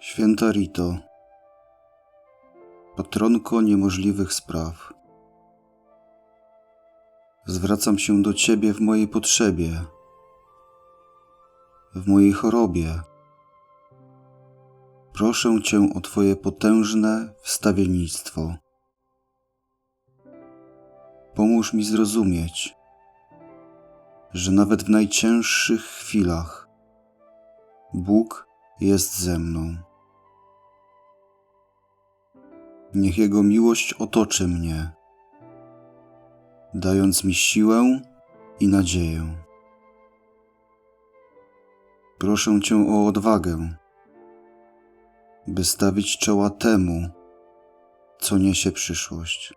Święta Rito, patronko niemożliwych spraw, zwracam się do Ciebie w mojej potrzebie, w mojej chorobie. Proszę Cię o Twoje potężne wstawiennictwo. Pomóż mi zrozumieć, że nawet w najcięższych chwilach Bóg jest ze mną. Niech Jego miłość otoczy mnie, dając mi siłę i nadzieję. Proszę Cię o odwagę, by stawić czoła temu, co niesie przyszłość,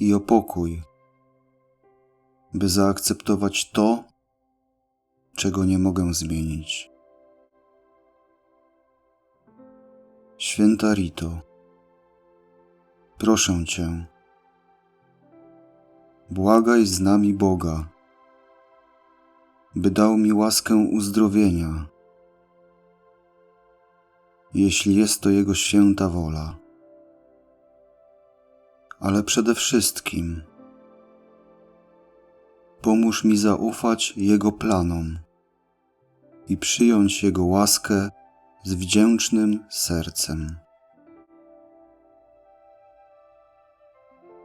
i o pokój, by zaakceptować to, czego nie mogę zmienić. Święta Rito, proszę Cię, błagaj z nami Boga, by dał mi łaskę uzdrowienia, jeśli jest to Jego święta wola. Ale przede wszystkim pomóż mi zaufać Jego planom i przyjąć Jego łaskę z wdzięcznym sercem.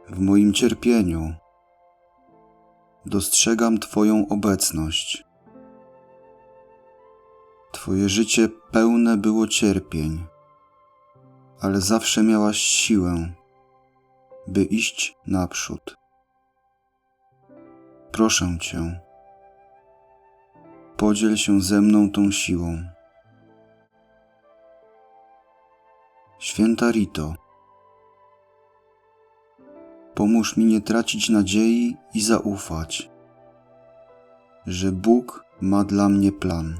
W moim cierpieniu dostrzegam Twoją obecność. Twoje życie pełne było cierpień, ale zawsze miałaś siłę, by iść naprzód. Proszę Cię, podziel się ze mną tą siłą. Święta Rito, pomóż mi nie tracić nadziei i zaufać, że Bóg ma dla mnie plan,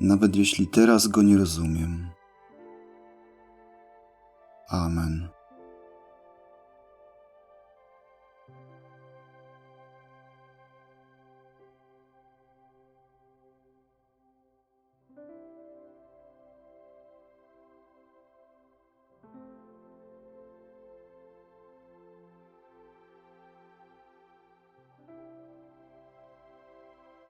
nawet jeśli teraz go nie rozumiem. Amen.